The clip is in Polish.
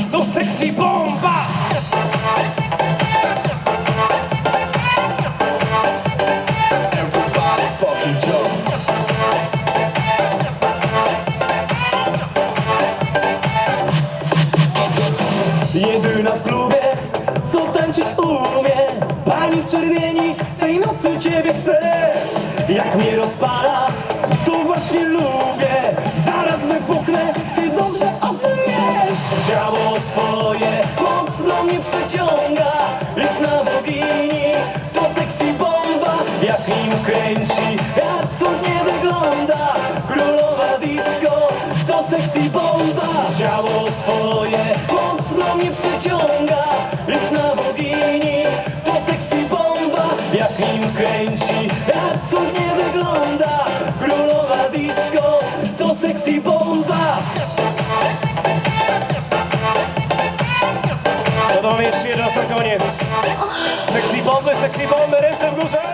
sexy bomba! Everybody fucking jump. Jedyna w klubie, co tańczyć umie Pani w czerwieni, tej nocy ciebie chcę Jak mnie rozpala, to właśnie lubię mnie przeciąga Jest na bogini, to sexy bomba. Jak nim kręci, jak cudnie wygląda. Królowa disco, to sexy bomba. Ciało twoje mocno mnie przeciąga Jest na bogini, to sexy bomba. Jak nim kręci, jak cudnie wygląda. Królowa disco, to sexy bomba mamy jeszcze sam koniec. Sexy bomby, sexy bomby, ręce w górze!